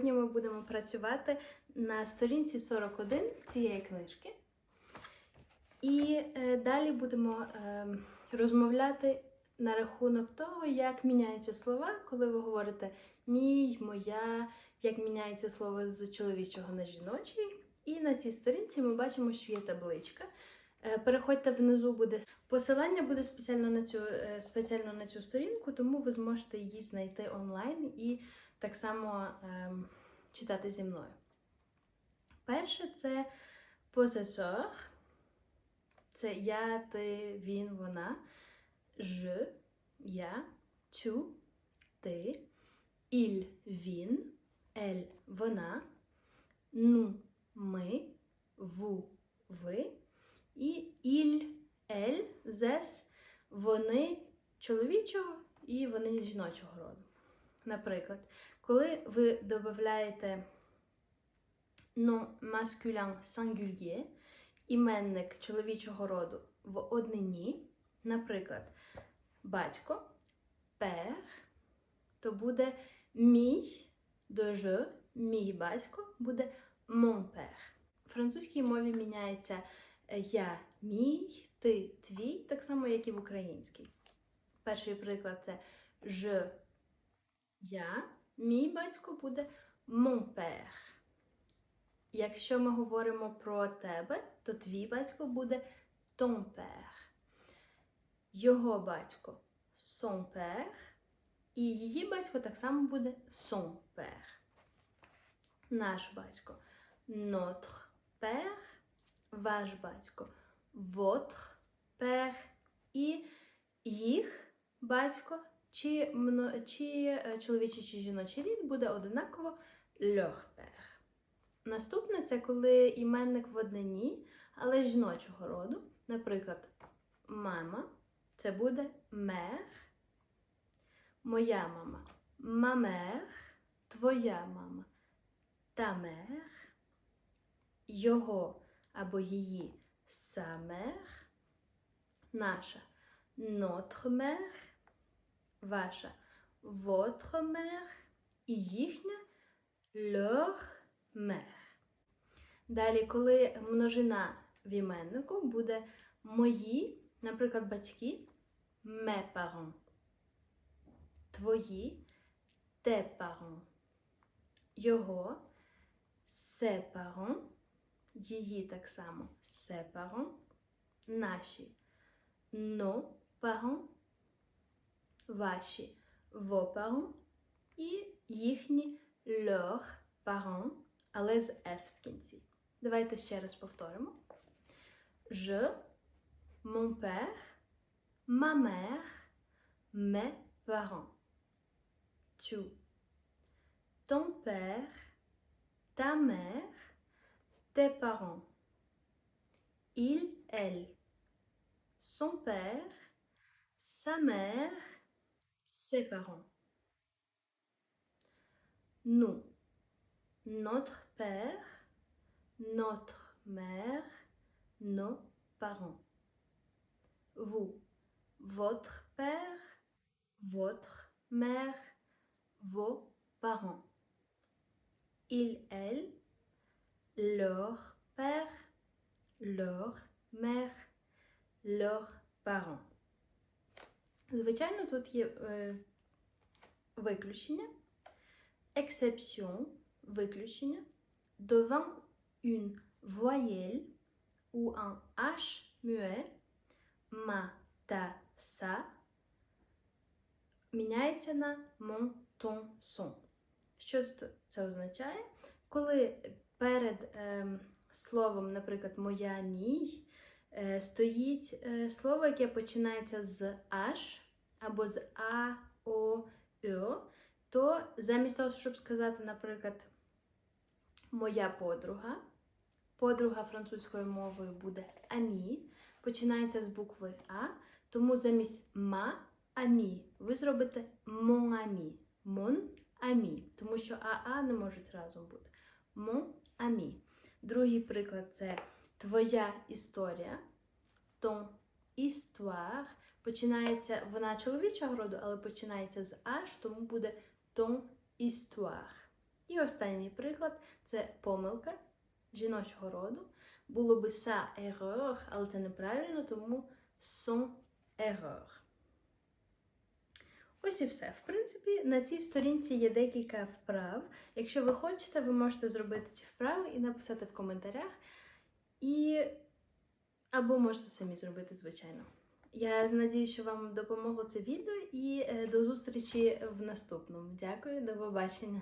Сьогодні ми будемо працювати на сторінці 41 цієї книжки. І е, далі будемо е, розмовляти на рахунок того, як міняються слова, коли ви говорите мій, моя, як міняється слово з чоловічого на жіночий. І на цій сторінці ми бачимо, що є табличка. Е, Переходьте внизу буде посилання буде спеціально на цю спеціально на цю сторінку, тому ви зможете її знайти онлайн і так само ем, читати зі мною. Перше це посесор. Це я, ти, він, вона. Je, я, tu, ти. Il, він, elle, вона. Nous, ми, vous, ви. І il, elle, зес, вони чоловічого і вони жіночого роду. Наприклад, коли ви додаєте nom masculin singulier, іменник чоловічого роду в однині, наприклад, батько, père, то буде мій до je, мій батько буде mon père. В французькій мові міняється е, я, мій, ти, твій, так само, як і в українській. Перший приклад це je, я, мій батько буде mon père. Якщо ми говоримо про тебе, то твій батько буде ton père. Його батько son père. І її батько так само буде son père. Наш батько notre père. Ваш батько votre père. І їх батько, чи, мно- чи е, чоловічий, чи жіночий рід буде однаково père. Наступне це коли іменник в однині, але жіночого роду. Наприклад, мама це буде мер, моя мама мамер, твоя мама тамер, його або її самер, наша mère, ваша votre mère і їхня leur mère. Далі, коли множина в іменнику буде мої, наприклад, батьки, mes parents, твої, tes parents, його, ses parents, її так само, ses parents, наші, nos parents, ваші, vos parents і їхні leur parents, але з S в кінці. Давайте ще раз повторимо. Je, mon père, ma mère, mes parents. Tu, ton père, ta mère, tes parents. Il, elle, son père, sa mère, parents. Nous, notre père, notre mère, nos parents. Vous, votre père, votre mère, vos parents. Il, elle, leur père, leur mère, leurs parents. Звичайно, тут є е, виключення, exception, виключення, devant une voyelle. Ou un H muet, ma, ta, sa, міняється на mon, ton, son. Що це означає? Коли перед ем, словом, наприклад, моя, мій, е, стоїть е, слово, яке починається з H або з А, О, О, то замість того, щоб сказати, наприклад, моя подруга, подруга французькою мовою буде амі, починається з букви А, тому замість ма амі ви зробите mon ami, mon ami, тому що АА не можуть разом бути. Mon ami. Другий приклад це твоя історія, ton histoire. Починається вона чоловічого роду, але починається з H, тому буде ton histoire. І останній приклад це помилка жіночого роду. Було би sa erreur, але це неправильно, тому son erreur. Ось і все. В принципі, на цій сторінці є декілька вправ. Якщо ви хочете, ви можете зробити ці вправи і написати в коментарях. Або можете самі зробити, звичайно. Я сподіваюся, що вам допомогло це відео і е, до зустрічі в наступному. Дякую, до побачення!